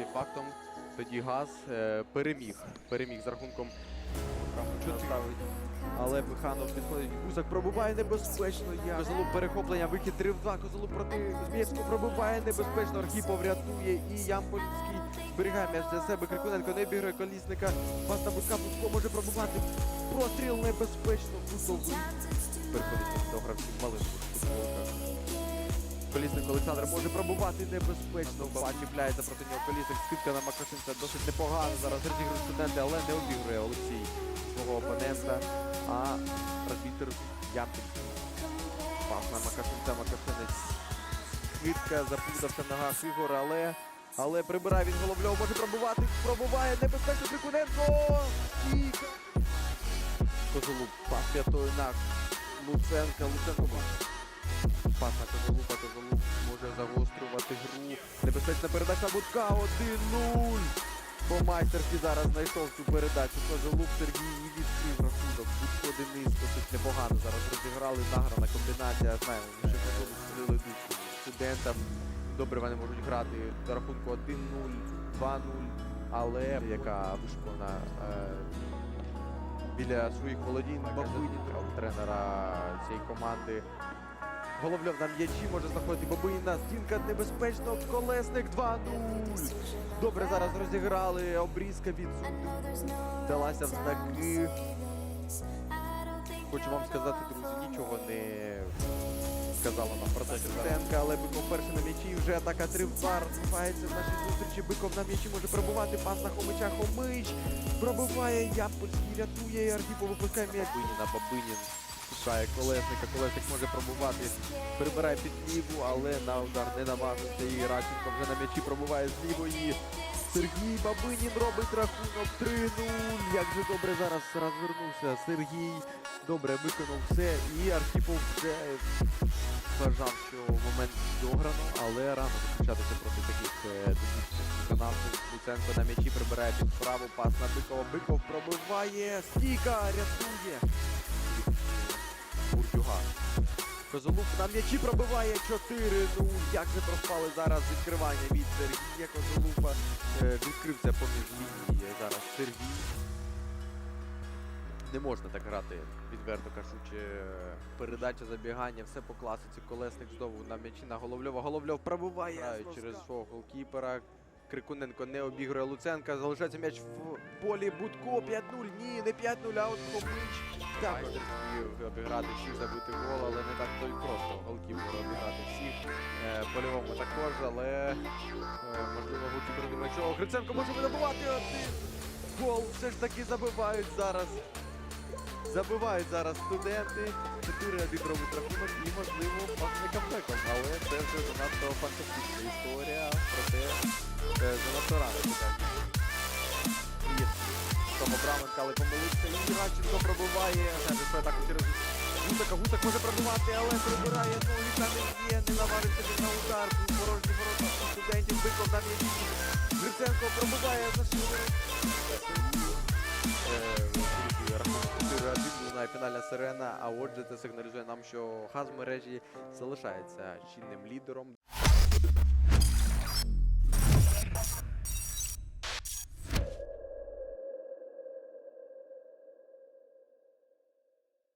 факти фактом. Тоді газ е, переміг. Переміг з рахунком. ставить. Але Миханов підходить. Гузак пробиває небезпечно. Я Козолуб перехоплення, вихід 3 в 2. Козолуб проти Змієцького пробиває небезпечно. Архіпов рятує і Ямпольський зберігає м'яч для себе. Крикуненко не обігрує колісника. Пас на Бутка. Бутко може пробивати. Простріл небезпечно. Кутовий. Переходить до гравців малих футболках. Колісник Олександр може пробувати небезпечно. Бала чіпляється проти нього колісник. Скидка на Макашинця досить непогано. Зараз розігрують студенти, але не обігрує Олексій свого опонента. А арбітр Ямпільський. Пас на Макашинця, Макашинець. Скидка, запутався в ногах Ігор, але... Але прибирає він головльов, може пробувати, пробуває небезпечно Крикуненко! І... Козолуб, пас п'ятою на Луценка, Луценко Пас на Козолуба, Козолуб може загострювати гру. Небезпечна передача Будка 1-0. По майстерськи зараз знайшов цю передачу. Козолуб Сергій і відкрив рахунок. Будко Денис досить непогано. Зараз розіграли награна комбінація. Знаємо, Козолуб створили душу студентам. Добре вони можуть грати до рахунку 1-0, 2-0. Але яка вишукана е, біля своїх володінь Бабинін, тренера цієї команди. Головльов на м'ячі може знаходити Бабина. Стінка небезпечно. Колесник 2-0. Добре зараз розіграли. Обрізка від суддів. Далася в знаки. Хочу вам сказати, друзі, нічого не сказала нам про це Шевченка, але Биков перший на м'ячі. Вже атака 3 в 2 розвивається в нашій зустрічі. Биков на м'ячі може пробувати. Пас на Хомича. Хомич пробиває. Ямпольський рятує. Архіпов випускає м'яч. Бабиніна, Бабинін шукає колесника. Колесник може пробувати. Прибирає під ліву, але на удар не наважився. І Радченко вже на м'ячі пробуває з лівої. Сергій Бабинін робить рахунок 3-0. Як же добре зараз розвернувся Сергій. Добре виконав все. І Архіпов вже вважав, що момент дограно, але рано виключатися проти таких е, виконавців. Луценко на м'ячі прибирає під справу. Пас на Бикова. Биков пробиває. Стійка рятує. Бурдюга. Козолуб на м'ячі пробиває 4 Ну як же проспали зараз відкривання від Сергія Козолуба. Е, відкрився поміж лінії зараз Сергій. Не можна так грати, відверто кажучи. Передача, забігання, все по класиці. Колесник знову на м'ячі на Головльова. Головльов пробиває Грають через свого голкіпера. Крикуненко не обігрує Луценка. Залишається м'яч в полі. Будко 5-0. Ні, не 5-0, а от Хомич. Так, хотів обіграти всіх забити гол, але не так то й просто. Голкіпер обіграти всіх. Е, польовому також, але е, можливо думає, що Гриценко може видобувати один гол. Все ж таки забивають зараз. Забивають зараз студенти. 4-1 робить рахунок і, можливо, пахне камбеком. Але це вже занадто фантастична історія. І Тому Браменка, але помилився. І Радченко пробиває. Що атаку через Гусака. Гусак може пробивати, але прибирає. Ну, літа не є, не наважився він на удар. Порожні ворота студентів. Там є. Гриценко пробиває за. Е, рахунок 4-1 лунає фінальна сирена, а отже це сигналізує нам, що газ в мережі залишається чинним лідером.